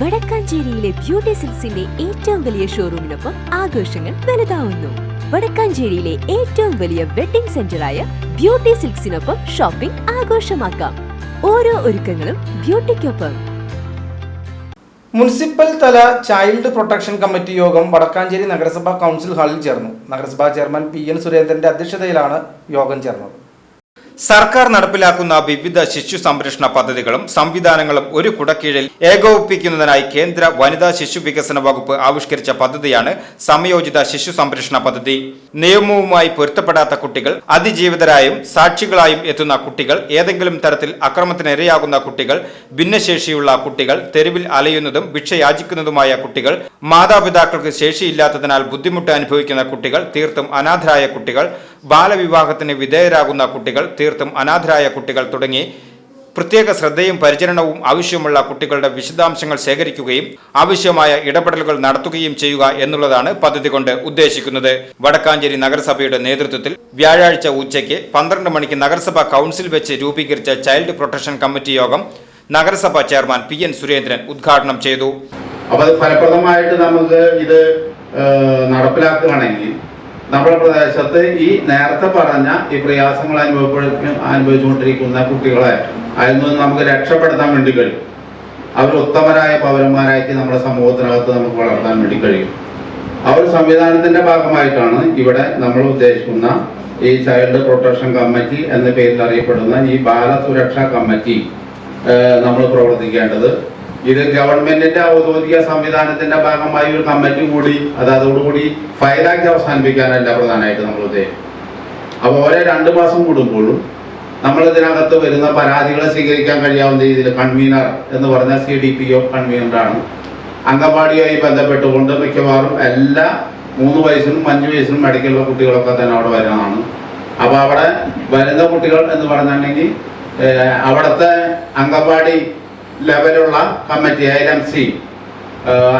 വടക്കാഞ്ചേരിയിലെ beauty സിൽസിന്റെ ഏറ്റവും വലിയ ഷോറൂമിനൊപ്പം ആഘോഷങ്ങൾ വലുതാവുന്നു. വടക്കാഞ്ചേരിയിലെ ഏറ്റവും വലിയ വെഡിംഗ് സെന്ററായ ബ്യൂട്ടി സിൽക്സിനൊപ്പം ഷോപ്പിംഗ് ആഘോഷമാക്കാം. ഓരോ ഒരുക്കങ്ങളും ബ്യൂട്ടിക്കൊപ്പം. മുനിസിപ്പൽ തല ചൈൽഡ് പ്രൊട്ടക്ഷൻ കമ്മിറ്റി യോഗം വടക്കാഞ്ചേരി നഗരസഭാ കൗൺസിൽ ഹാളിൽ ചേർന്നു. നഗരസഭാ ചെയർമാൻ പി എൻ സുരേന്ദ്രന്റെ അധ്യക്ഷതയിലാണ് യോഗം ചേർന്നത്. സർക്കാർ നടപ്പിലാക്കുന്ന വിവിധ ശിശു സംരക്ഷണ പദ്ധതികളും സംവിധാനങ്ങളും ഒരു കുടക്കീഴിൽ ഏകോപിപ്പിക്കുന്നതിനായി കേന്ദ്ര വനിതാ ശിശു വികസന വകുപ്പ് ആവിഷ്കരിച്ച പദ്ധതിയാണ് സമയോചിത ശിശു സംരക്ഷണ പദ്ധതി. നിയമവുമായി പൊരുത്തപ്പെടാത്ത കുട്ടികൾ അതിജീവിതരായും സാക്ഷികളായും എത്തുന്ന കുട്ടികൾ ഏതെങ്കിലും തരത്തിൽ അക്രമത്തിനിരയാകുന്ന കുട്ടികൾ ഭിന്നശേഷിയുള്ള കുട്ടികൾ തെരുവിൽ അലയുന്നതും ഭിക്ഷയാചിക്കുന്നതുമായ കുട്ടികൾ മാതാപിതാക്കൾക്ക് ശേഷിയില്ലാത്തതിനാൽ ബുദ്ധിമുട്ട് അനുഭവിക്കുന്ന കുട്ടികൾ തീർത്തും അനാഥരായ കുട്ടികൾ ബാലവിവാഹത്തിന് വിധേയരാകുന്ന കുട്ടികൾ തീർത്തും അനാഥരായ കുട്ടികൾ തുടങ്ങി പ്രത്യേക ശ്രദ്ധയും പരിചരണവും ആവശ്യമുള്ള കുട്ടികളുടെ വിശദാംശങ്ങൾ ശേഖരിക്കുകയും ആവശ്യമായ ഇടപെടലുകൾ നടത്തുകയും ചെയ്യുക എന്നുള്ളതാണ് പദ്ധതി കൊണ്ട് ഉദ്ദേശിക്കുന്നത്. വടക്കാഞ്ചേരി നഗരസഭയുടെ നേതൃത്വത്തിൽ വ്യാഴാഴ്ച ഉച്ചയ്ക്ക് പന്ത്രണ്ട് മണിക്ക് നഗരസഭ കൗൺസിൽ വെച്ച് രൂപീകരിച്ച ചൈൽഡ് പ്രൊട്ടക്ഷൻ കമ്മിറ്റി യോഗം നഗരസഭാ ചെയർമാൻ പി എൻ സുരേന്ദ്രൻ ഉദ്ഘാടനം ചെയ്തു. അപ്പോൾ ഫലപ്രദമായിട്ട് നമുക്ക് ഇത് നടപ്പിലാക്കുകയാണെങ്കിൽ നമ്മുടെ പ്രദേശത്ത് ഈ നേരത്തെ പറഞ്ഞ ഈ പ്രയാസങ്ങൾ അനുഭവപ്പെടുന്ന അനുഭവിച്ചുകൊണ്ടിരിക്കുന്ന കുട്ടികളെ അതിൽ നിന്ന് നമുക്ക് രക്ഷപ്പെടുത്താൻ വേണ്ടി കഴിയും. അവർ ഉത്തമരായ പൗരന്മാരായിട്ട് നമ്മുടെ സമൂഹത്തിനകത്ത് നമുക്ക് വളർത്താൻ വേണ്ടി കഴിയും. ആ ഒരു സംവിധാനത്തിന്റെ ഭാഗമായിട്ടാണ് ഇവിടെ നമ്മൾ ഉദ്ദേശിക്കുന്ന ഈ ചൈൽഡ് പ്രൊട്ടക്ഷൻ കമ്മിറ്റി എന്ന പേരിൽ അറിയപ്പെടുന്ന ഈ ബാലസുരക്ഷാ കമ്മിറ്റി നമ്മൾ പ്രവർത്തിക്കേണ്ടത്. ഇത് ഗവൺമെന്റിന്റെ ഔദ്യോഗിക സംവിധാനത്തിന്റെ ഭാഗമായി ഒരു കമ്മിറ്റി കൂടി അത് അതോടുകൂടി ഫയലാക്കി അവസാനിപ്പിക്കാനല്ല പ്രധാനമായിട്ട് നമ്മൾ ഉദ്ദേശിക്കുന്നത്. അപ്പോൾ ഓരോ രണ്ട് മാസം കൂടുമ്പോഴും നമ്മൾ ഇതിനകത്ത് വരുന്ന പരാതികളെ സ്വീകരിക്കാൻ കഴിയാവുന്ന രീതിയിൽ കൺവീനർ എന്ന് പറഞ്ഞ സി ഡി പി ഒ കൺവീനറാണ് അംഗൻവാടിയുമായി ബന്ധപ്പെട്ടുകൊണ്ട് മിക്കവാറും എല്ലാ മൂന്ന് വയസ്സിനും അഞ്ച് വയസ്സിനും മെഡിക്കലുള്ള കുട്ടികളൊക്കെ തന്നെ അവിടെ വരുന്നതാണ്. അപ്പോൾ അവിടെ വരുന്ന കുട്ടികൾ എന്ന് പറഞ്ഞിട്ടുണ്ടെങ്കിൽ അവിടുത്തെ anganwadi ലെവലുള്ള committee I M C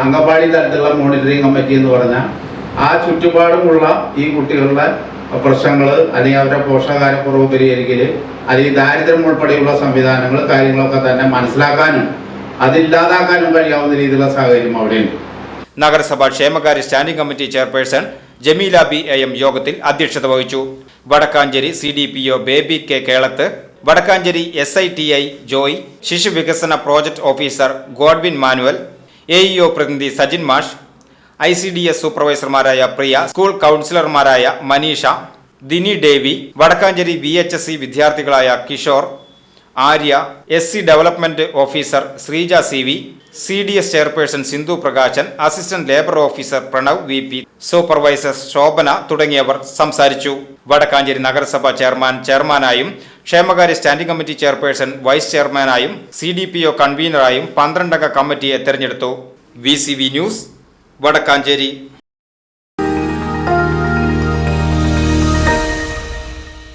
anganwadi തലത്തിലുള്ള മോണിറ്ററിംഗ് കമ്മിറ്റി എന്ന് പറഞ്ഞാൽ ആ ചുറ്റുപാടുമുള്ള ഈ കുട്ടികളുടെ പ്രശ്നങ്ങൾ അല്ലെങ്കിൽ അവരുടെ പോഷകാഹാരക്കുറവ് പരിഹരിക്കൽ അല്ലെങ്കിൽ ദാരിദ്ര്യം ഉൾപ്പെടെയുള്ള സംവിധാനങ്ങൾ കാര്യങ്ങളൊക്കെ തന്നെ മനസ്സിലാക്കാനും അതില്ലാതാക്കാനും കഴിയാവുന്ന രീതിയിലുള്ള സാഹചര്യം അവിടെയുണ്ട്. നഗരസഭാ ക്ഷേമകാര്യ standing committee chairperson Jameela B M യോഗത്തിൽ അധ്യക്ഷത വഹിച്ചു. Vadakkanchery C D P O Baby K Kelath Vadakkanchery S I T I Joy ശിശു വികസന project officer Godwin Manuel A E O പ്രതിനിധി സജിൻ മാഷ് ഐ സി ഡി എസ് സൂപ്പർവൈസർമാരായ Priya school കൗൺസിലർമാരായ Maneesha Dini Davy Vadakkanchery V H S C വിദ്യാർത്ഥികളായ Kishore Arya S C development officer Sreeja C V C D S chairperson Sindhu Prakashan assistant labour officer Pranav V P supervisor Shobhana തുടങ്ങിയവർ സംസാരിച്ചു. വടക്കാഞ്ചേരി നഗരസഭ chairman ചെയർമാനായും ക്ഷേമകാര്യ standing committee chairperson vice ചെയർമാനായും C D P O കൺവീനറായും പന്ത്രണ്ടംഗ കമ്മിറ്റിയെ തെരഞ്ഞെടുത്തു. V C V news Vadakkanchery.